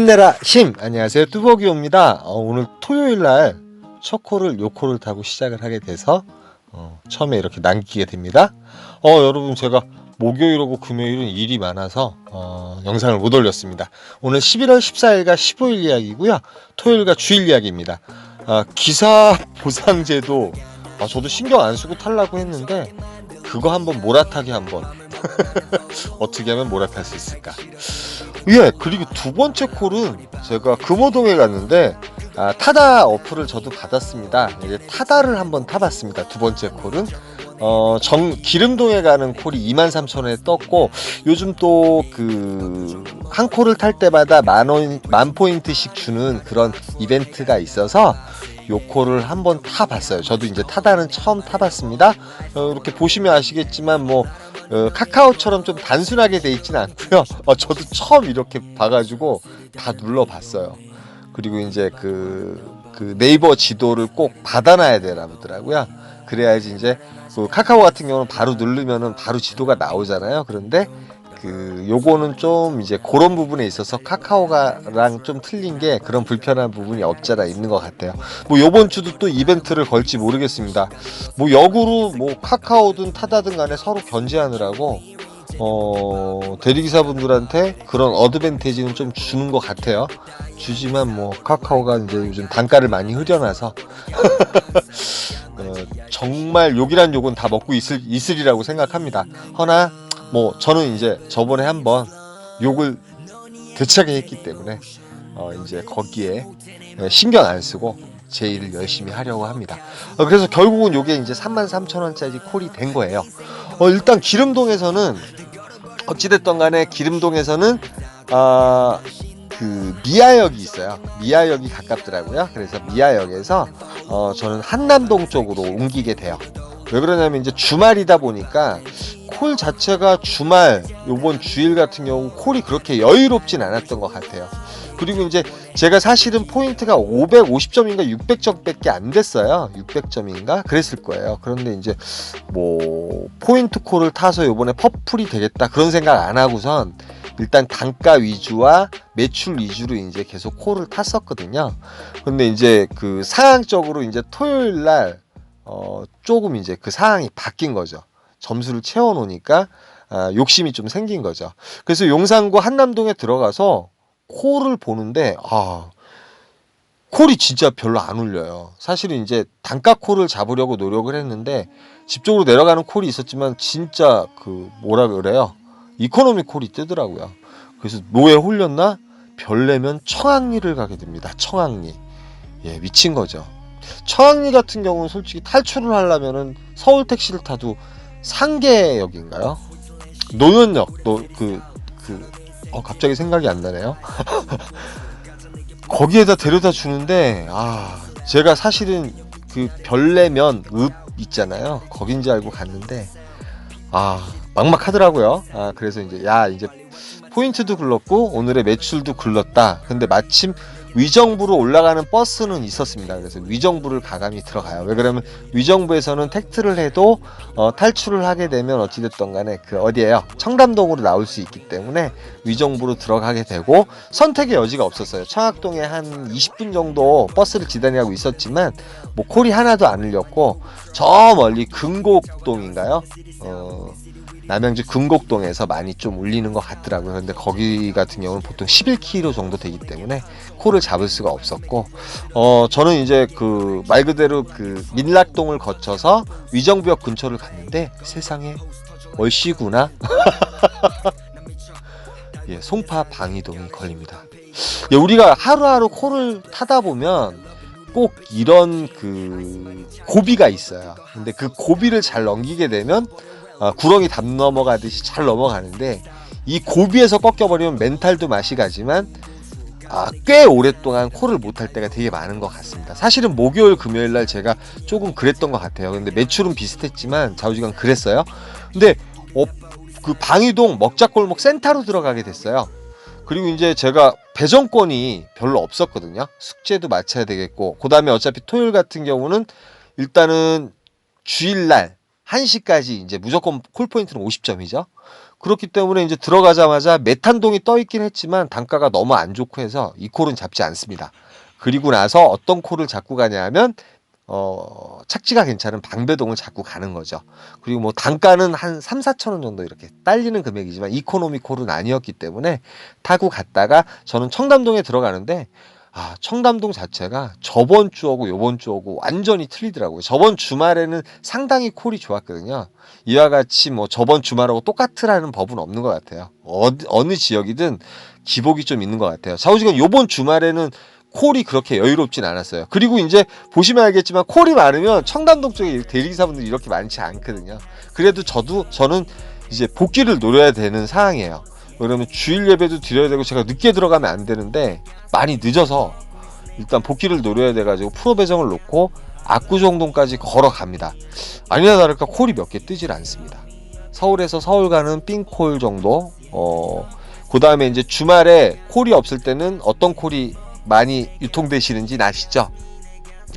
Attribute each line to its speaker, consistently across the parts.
Speaker 1: 힘내라 힘. 안녕하세요. 뚜벅이옵니다. 어, 오늘 토요일날 첫 코를 요 코를 타고 시작을 하게 돼서 어, 처음에 이렇게 남기게 됩니다. 어 여러분 제가 목요일하고 금요일은 일이 많아서 어, 영상을 못 올렸습니다. 오늘 11월 14일과 15일 이야기고요. 토요일과 주일 이야기입니다. 아, 기사 보상제도 아, 저도 신경 안 쓰고 타려고 했는데 그거 한번 몰아타기 한번. 어떻게 하면 몰아탈 수 있을까 예, 그리고 두 번째 콜은 제가 금호동에 갔는데 아, 타다 어플을 저도 받았습니다. 이제 타다를 한번 타봤습니다. 두 번째 콜은 어, 정 기름동에 가는 콜이 23,000원에 떴고 요즘 또 그 한 콜을 탈 때마다 만원 만 포인트씩 주는 그런 이벤트가 있어서 요 콜을 한번 타봤어요. 저도 이제 타다는 처음 타봤습니다. 어, 이렇게 보시면 아시겠지만 뭐 어, 카카오처럼 좀 단순하게 돼 있지는 않고요. 어, 저도 처음 이렇게 봐가지고 다 눌러봤어요. 그리고 이제 그, 그 네이버 지도를 꼭 받아놔야 되라더라고요. 그래야지 이제 그 카카오 같은 경우는 바로 누르면은 바로 지도가 나오잖아요. 그런데 그 요거는 좀 이제 그런 부분에 있어서 카카오가랑 좀 틀린 게 그런 불편한 부분이 없잖아 있는 것 같아요. 뭐 요번 주도 또 이벤트를 걸지 모르겠습니다. 뭐 역으로 뭐 카카오든 타다든 간에 서로 견제하느라고 어 대리기사분들한테 그런 어드밴티지는 좀 주는 것 같아요. 주지만 뭐 카카오가 이제 요즘 단가를 많이 흐려놔서 어, 정말 욕이란 욕은 다 먹고 있을 있으리라고 생각합니다. 허나 뭐 저는 이제 저번에 한번 욕을 대차게 했기 때문에 어 이제 거기에 신경 안 쓰고 제 일을 열심히 하려고 합니다. 어 그래서 결국은 요게 이제 33,000원짜리 콜이 된 거예요. 어 일단 기름동에서는 어찌됐던 간에 기름동에서는 아, 그 미아역이 있어요. 미아역이 가깝더라고요. 그래서 미아역에서 어, 저는 한남동 쪽으로 옮기게 돼요. 왜 그러냐면 이제 주말이다 보니까 콜 자체가 주말 요번 주일 같은 경우 콜이 그렇게 여유롭진 않았던 것 같아요. 그리고 이제 제가 사실은 포인트가 550점인가 600점밖에 안 됐어요. 600점인가 그랬을 거예요. 그런데 이제 뭐 포인트 콜을 타서 요번에 퍼플이 되겠다 그런 생각 안 하고선 일단 단가 위주와 매출 위주로 이제 계속 콜을 탔었거든요. 근데 이제 그 상황적으로 이제 토요일 날 어, 조금 이제 그 상황이 바뀐 거죠. 점수를 채워 놓으니까 아, 욕심이 좀 생긴 거죠. 그래서 용산구 한남동에 들어가서 콜을 보는데 아 콜이 진짜 별로 안 울려요. 사실은 이제 단가 콜을 잡으려고 노력을 했는데 집쪽으로 내려가는 콜이 있었지만 진짜 그 뭐라 그래요? 이코노미 콜이 뜨더라고요. 그래서 뭐에 홀렸나? 별내면 청학리를 가게 됩니다. 청학리. 예, 미친 거죠. 청학리 같은 경우는 솔직히 탈출을 하려면은 서울 택시를 타도 상계역인가요? 노현역, 노그 그, 어, 갑자기 생각이 안 나네요. 거기에다 데려다 주는데, 아, 제가 사실은 그 별내면 읍 있잖아요. 거긴지 알고 갔는데, 아, 막막하더라고요. 아, 그래서 이제, 야, 이제 포인트도 굴렀고, 오늘의 매출도 굴렀다. 근데 마침 위정부로 올라가는 버스는 있었습니다. 그래서 위정부를 가감히 들어가요. 왜 그러면 위정부에서는 택트를 해도 어, 탈출을 하게 되면 어찌됐던 간에 그 어디에요? 청담동으로 나올 수 있기 때문에 위정부로 들어가게 되고 선택의 여지가 없었어요. 청학동에 한 20분 정도 버스를 지단하고 있었지만 뭐 콜이 하나도 안 울렸고 저 멀리 금곡동인가요? 어, 남양주 금곡동에서 많이 좀 울리는 것 같더라고요. 근데 거기 같은 경우는 보통 11km 정도 되기 때문에 코를 잡을 수가 없었고, 어, 저는 이제 그 말 그대로 그 민락동을 거쳐서 위정부역 근처를 갔는데 세상에 월시구나. 예, 송파 방이동이 걸립니다. 예, 우리가 하루하루 코를 타다 보면 꼭 이런 그 고비가 있어요. 근데 그 고비를 잘 넘기게 되면 어, 구렁이 담 넘어가듯이 잘 넘어가는데 이 고비에서 꺾여버리면 멘탈도 맛이 가지만 아, 꽤 오랫동안 콜을 못할 때가 되게 많은 것 같습니다. 사실은 목요일, 금요일 날 제가 조금 그랬던 것 같아요. 근데 매출은 비슷했지만 좌우지간 그랬어요. 근데 어, 그 방이동 먹자골목 센터로 들어가게 됐어요. 그리고 이제 제가 배정권이 별로 없었거든요. 숙제도 마쳐야 되겠고, 그 다음에 어차피 토요일 같은 경우는 일단은 주일날 1시까지 이제 무조건 콜포인트는 50점이죠. 그렇기 때문에 이제 들어가자마자 메탄동이 떠 있긴 했지만 단가가 너무 안 좋고 해서 이 콜은 잡지 않습니다. 그리고 나서 어떤 콜을 잡고 가냐 하면 어, 착지가 괜찮은 방배동을 잡고 가는 거죠. 그리고 뭐 단가는 한 3, 4천 원 정도 이렇게 딸리는 금액이지만 이코노미 콜은 아니었기 때문에 타고 갔다가 저는 청담동에 들어가는데 아, 청담동 자체가 저번 주하고 요번 주하고 완전히 틀리더라고요. 저번 주말에는 상당히 콜이 좋았거든요. 이와 같이 뭐 저번 주말하고 똑같으라는 법은 없는 것 같아요. 어디, 어느 지역이든 기복이 좀 있는 것 같아요. 사우지간 요번 주말에는 콜이 그렇게 여유롭진 않았어요. 그리고 이제 보시면 알겠지만 콜이 많으면 청담동 쪽에 대리기사분들이 이렇게 많지 않거든요. 그래도 저도 저는 이제 복귀를 노려야 되는 상황이에요. 그러면 주일 예배도 드려야 되고 제가 늦게 들어가면 안 되는데 많이 늦어서 일단 복귀를 노려야 돼가지고 프로 배정을 놓고 압구정동까지 걸어갑니다. 아니나 다를까 콜이 몇 개 뜨질 않습니다. 서울에서 서울 가는 삥콜 정도. 어, 그 다음에 이제 주말에 콜이 없을 때는 어떤 콜이 많이 유통되시는지 아시죠?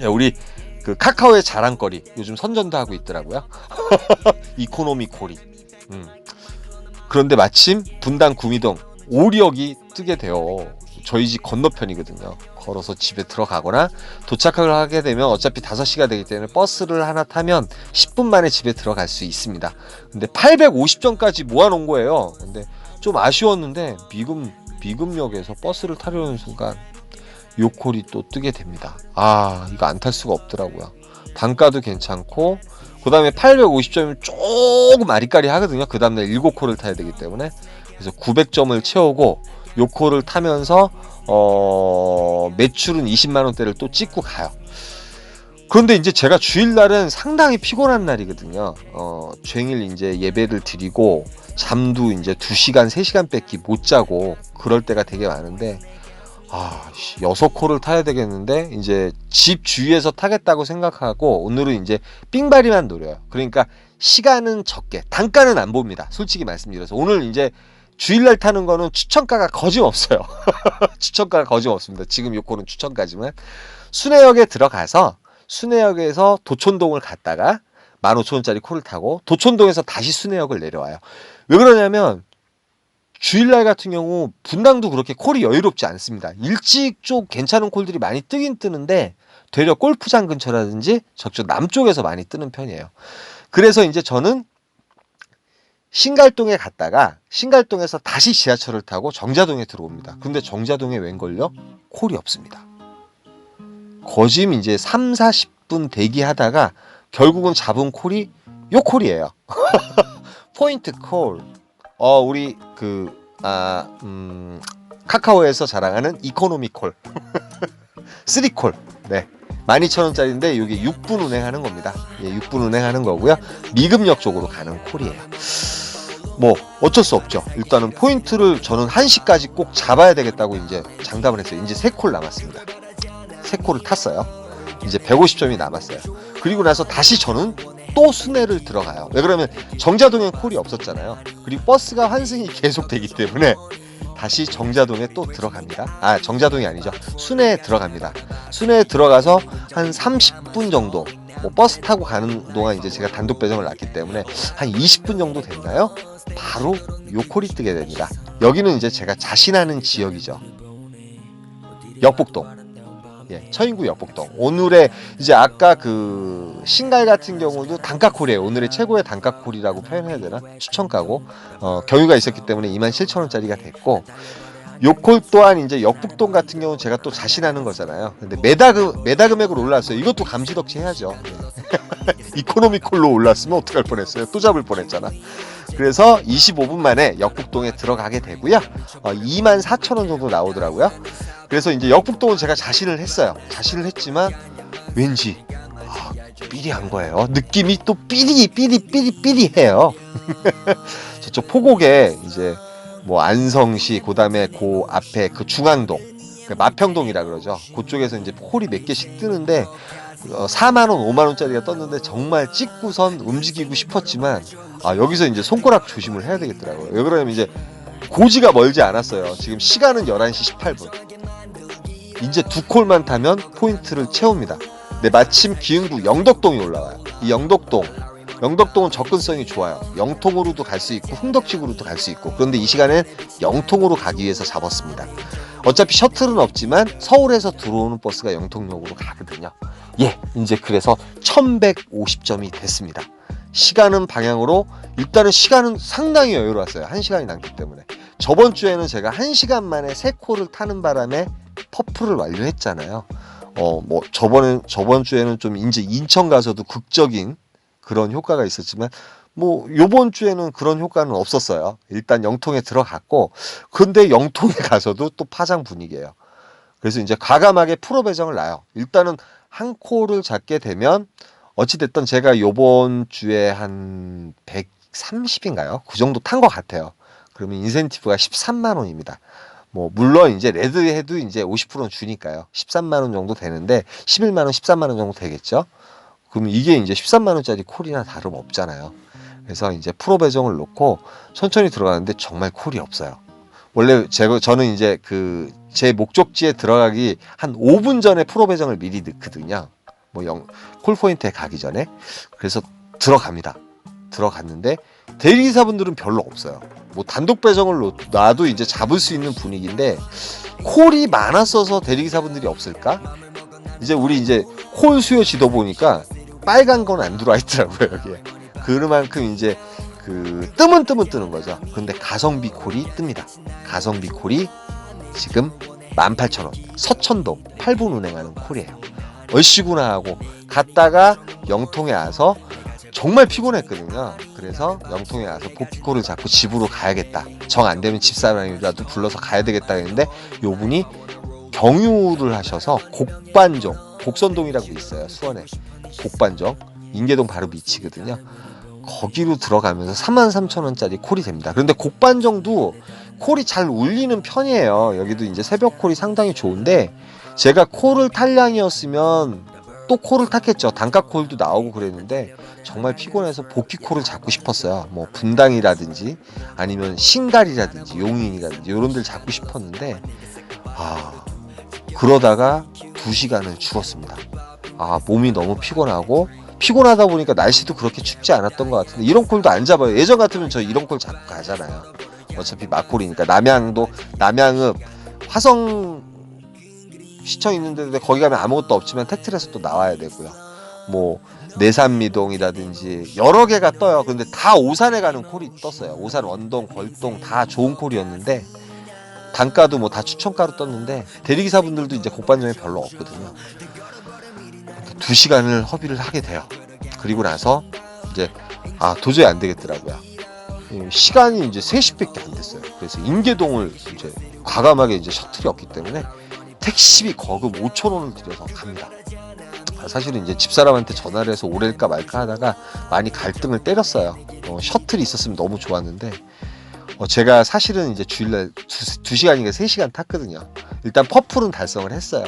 Speaker 1: 예, 우리 그 카카오의 자랑거리 요즘 선전도 하고 있더라고요. 이코노미 콜이. 음. 그런데 마침 분당 구미동 오리역이 뜨게 돼요. 저희 집 건너편이거든요. 걸어서 집에 들어가거나 도착을 하게 되면 어차피 5시가 되기 때문에 버스를 하나 타면 10분 만에 집에 들어갈 수 있습니다. 근데 850점까지 모아놓은 거예요. 근데 좀 아쉬웠는데 미금 미금역에서 버스를 타려는 순간 요콜이 또 뜨게 됩니다. 아 이거 안 탈 수가 없더라고요. 단가도 괜찮고 그 다음에 850점이면 조금 아리까리 하거든요. 그 다음날 7콜을 타야 되기 때문에 그래서 900점을 채우고 요콜을 타면서 어 매출은 20만 원대를 또 찍고 가요. 그런데 이제 제가 주일날은 상당히 피곤한 날이거든요. 어, 종일 이제 예배를 드리고 잠도 이제 2시간, 3시간 뺏기 못 자고 그럴 때가 되게 많은데 아, 씨, 여섯 콜을 타야 되겠는데 이제 집 주위에서 타겠다고 생각하고 오늘은 이제 삥바리만 노려요. 그러니까 시간은 적게, 단가는 안 봅니다. 솔직히 말씀드려서 오늘 이제 주일날 타는 거는 추천가가 거짓없어요. 추천가가 거짓없습니다. 지금 요 콜은 추천가지만 순회역에 들어가서 순회역에서 도촌동을 갔다가 15,000원짜리 콜을 타고 도촌동에서 다시 순회역을 내려와요. 왜 그러냐면 주일날 같은 경우 분당도 그렇게 콜이 여유롭지 않습니다. 일찍 쪽 괜찮은 콜들이 많이 뜨긴 뜨는데 되려 골프장 근처라든지 저쪽 남쪽에서 많이 뜨는 편이에요. 그래서 이제 저는 신갈동에 갔다가 신갈동에서 다시 지하철을 타고 정자동에 들어옵니다. 근데 정자동에 웬걸요? 콜이 없습니다. 거짐 이제 3, 40분 대기하다가 결국은 잡은 콜이 요 콜이에요. 포인트 콜. 어, 우리 그, 아, 음, 카카오에서 자랑하는 이코노미 콜. 3콜. 네. 12,000원짜리인데 이게 6분 운행하는 겁니다. 예, 6분 운행하는 거고요. 미금역 쪽으로 가는 콜이에요. 뭐 어쩔 수 없죠. 일단은 포인트를 저는 1시까지 꼭 잡아야 되겠다고 이제 장담을 했어요. 이제 3콜 남았습니다. 3콜을 탔어요. 이제 150점이 남았어요. 그리고 나서 다시 저는 또 순회를 들어가요. 왜 그러면 정자동엔 콜이 없었잖아요. 그리고 버스가 환승이 계속 되기 때문에 다시 정자동에 또 들어갑니다. 아, 정자동이 아니죠. 순회에 들어갑니다. 순회에 들어가서 한 30분 정도 뭐 버스 타고 가는 동안 이제 제가 단독 배정을 놨기 때문에 한 20분 정도 됐나요? 바로 요 콜이 뜨게 됩니다. 여기는 이제 제가 자신하는 지역이죠. 역북동. 예, 처인구 역북동. 오늘의 이제 아까 그 신갈 같은 경우도 단가콜이에요. 오늘의 최고의 단가콜이라고 표현해야 되나? 추천가고 어, 경유가 있었기 때문에 27,000원짜리가 됐고 요콜 또한 이제 역북동 같은 경우는 제가 또 자신하는 거잖아요. 근데 메다 금 메다 금액으로 올라왔어요. 이것도 감지덕지 해야죠. 이코노미 콜로 올랐으면 어떡할 뻔했어요. 또 잡을 뻔했잖아. 그래서 25분 만에 역북동에 들어가게 되고요. 어, 2만 4천 원 정도 나오더라고요. 그래서 이제 역북동은 제가 자신을 했어요. 자신을 했지만 왠지 아, 삐리한 거예요. 느낌이 또 삐리 삐리 삐리 삐리해요. 저쪽 포곡에 이제 뭐 안성시 그다음에 그 앞에 그 중앙동 그 마평동이라 그러죠. 그쪽에서 이제 콜이 몇 개씩 뜨는데 어, 4만 원, 5만 원짜리가 떴는데 정말 찍고선 움직이고 싶었지만 아, 여기서 이제 손가락 조심을 해야 되겠더라고요. 왜 그러냐면 이제 고지가 멀지 않았어요. 지금 시간은 11시 18분. 이제 두 콜만 타면 포인트를 채웁니다. 근데 마침 기흥구 영덕동이 올라와요. 이 영덕동 영덕동은 접근성이 좋아요. 영통으로도 갈 수 있고 흥덕식으로도 갈 수 있고 그런데 이 시간엔 영통으로 가기 위해서 잡았습니다. 어차피 셔틀은 없지만 서울에서 들어오는 버스가 영통역으로 가거든요. 예, 이제 그래서 1150점이 됐습니다. 시간은 방향으로 일단은 시간은 상당히 여유로웠어요. 한 시간이 남기 때문에. 저번 주에는 제가 한 시간 만에 세 코를 타는 바람에 퍼프를 완료했잖아요. 어, 뭐 저번에 저번 주에는 좀 이제 인천 가서도 극적인 그런 효과가 있었지만 뭐 요번 주에는 그런 효과는 없었어요. 일단 영통에 들어갔고 근데 영통에 가서도 또 파장 분위기예요. 그래서 이제 과감하게 프로 배정을 놔요. 일단은 한 코를 잡게 되면 어찌됐든 제가 요번 주에 한 130인가요? 그 정도 탄 것 같아요. 그러면 인센티브가 13만 원입니다. 뭐 물론 이제 레드해도 이제 50%는 주니까요. 13만 원 정도 되는데 11만 원, 13만 원 정도 되겠죠. 그럼 이게 이제 13만 원짜리 콜이나 다름 없잖아요. 그래서 이제 프로 배정을 놓고 천천히 들어가는데 정말 콜이 없어요. 원래 제가 저는 이제 그 제 목적지에 들어가기 한 5분 전에 프로 배정을 미리 넣거든요. 뭐 영, 콜 포인트에 가기 전에 그래서 들어갑니다. 들어갔는데 대리기사분들은 별로 없어요. 뭐 단독 배정을 놓- 놔도 이제 잡을 수 있는 분위기인데 콜이 많았어서 대리기사분들이 없을까? 이제 우리 이제 콜 수요 지도 보니까 빨간 건 안 들어와 있더라고요 여기에. 그만큼 이제 그 뜸은 뜸은 뜨는 거죠. 근데 가성비 콜이 뜹니다. 가성비 콜이 지금 18,000원. 서천동 8분 운행하는 콜이에요. 얼씨구나 하고 갔다가 영통에 와서 정말 피곤했거든요. 그래서 영통에 와서 복귀콜을 잡고 집으로 가야겠다. 정 안 되면 집사람이라도 불러서 가야 되겠다 했는데 요 분이 경유를 하셔서 곡반종, 곡선동이라고 있어요. 수원에. 곡반종. 인계동 바로 밑이거든요. 거기로 들어가면서 33,000원짜리 콜이 됩니다. 그런데 곡반정도 콜이 잘 울리는 편이에요. 여기도 이제 새벽 콜이 상당히 좋은데 제가 콜을 탈량이었으면 또 콜을 탔겠죠. 단가 콜도 나오고 그랬는데 정말 피곤해서 복귀 콜을 잡고 싶었어요. 뭐 분당이라든지 아니면 신갈이라든지 용인이라든지 이런 데를 잡고 싶었는데 아 그러다가 두 시간을 죽었습니다. 아 몸이 너무 피곤하고 피곤하다 보니까 날씨도 그렇게 춥지 않았던 것 같은데 이런 콜도 안 잡아요. 예전 같으면 저 이런 콜 잡고 가잖아요. 어차피 막콜이니까 남양도 남양읍 화성 시청 있는데 거기 가면 아무것도 없지만 택트에서 또 나와야 되고요. 뭐 내산미동이라든지 여러 개가 떠요. 근데 다 오산에 가는 콜이 떴어요. 오산 원동 걸동 다 좋은 콜이었는데 단가도 뭐 다 추천가로 떴는데 대리기사분들도 이제 곡반점이 별로 없거든요. 두 시간을 허비를 하게 돼요. 그리고 나서 이제 아 도저히 안 되겠더라고요. 이 시간이 이제 3시밖에 안 됐어요. 그래서 인계동을 이제 과감하게 이제 셔틀이 없기 때문에 택시비 거금 5천 원을 들여서 갑니다. 아, 사실은 이제 집사람한테 전화를 해서 오래일까 말까 하다가 많이 갈등을 때렸어요. 어, 셔틀이 있었으면 너무 좋았는데 어, 제가 사실은 이제 주일날 두, 두 시간인가 세 시간 탔거든요. 일단 퍼플은 달성을 했어요.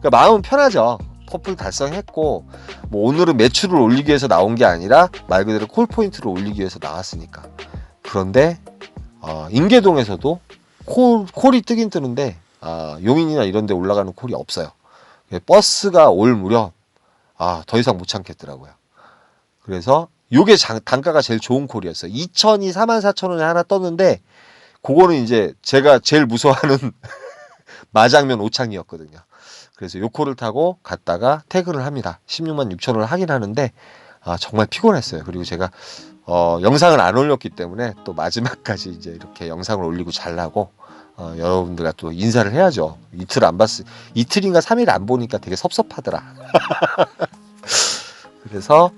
Speaker 1: 그러니까 마음은 편하죠. 퍼플 달성했고 뭐 오늘은 매출을 올리기 위해서 나온 게 아니라 말 그대로 콜 포인트를 올리기 위해서 나왔으니까. 그런데 어, 인계동에서도 콜, 콜이 뜨긴 뜨는데 아, 용인이나 이런 데 올라가는 콜이 없어요. 버스가 올 무렵 아, 더 이상 못 참겠더라고요. 그래서 요게 장- 단가가 제일 좋은 콜이었어요. 2천이 44,000원에 하나 떴는데 그거는 이제 제가 제일 무서워하는 마장면 오창이었거든요. 그래서 요 콜을 타고 갔다가 퇴근을 합니다. 16만 6천 원을 하긴 하는데 아, 정말 피곤했어요. 그리고 제가 어, 영상을 안 올렸기 때문에 또 마지막까지 이제 이렇게 영상을 올리고 잘라고 어, 여러분들과 또 인사를 해야죠. 이틀 안 봤을 이틀인가 3일 안 보니까 되게 섭섭하더라. 그래서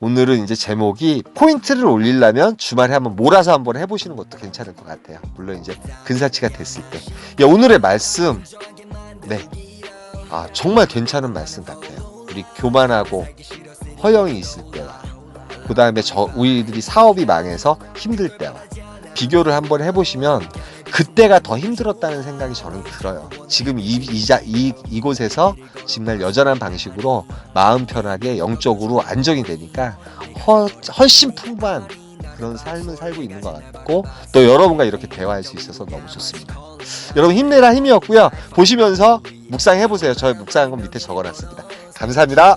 Speaker 1: 오늘은 이제 제목이 포인트를 올리려면 주말에 한번 몰아서 한번 해보시는 것도 괜찮을 것 같아요. 물론 이제 근사치가 됐을 때. 야, 오늘의 말씀, 네. 아, 정말 괜찮은 말씀 같아요. 우리 교만하고 허영이 있을 때와, 그 다음에 저, 우리들이 사업이 망해서 힘들 때와, 비교를 한번 해보시면, 그때가 더 힘들었다는 생각이 저는 들어요. 지금 이, 이자, 이, 이곳에서 정말 여전한 방식으로 마음 편하게 영적으로 안정이 되니까 허, 훨씬 풍부한 그런 삶을 살고 있는 것 같고 또 여러분과 이렇게 대화할 수 있어서 너무 좋습니다. 여러분 힘내라 힘이었고요. 보시면서 묵상해 보세요. 저의 묵상한 건 밑에 적어놨습니다. 감사합니다.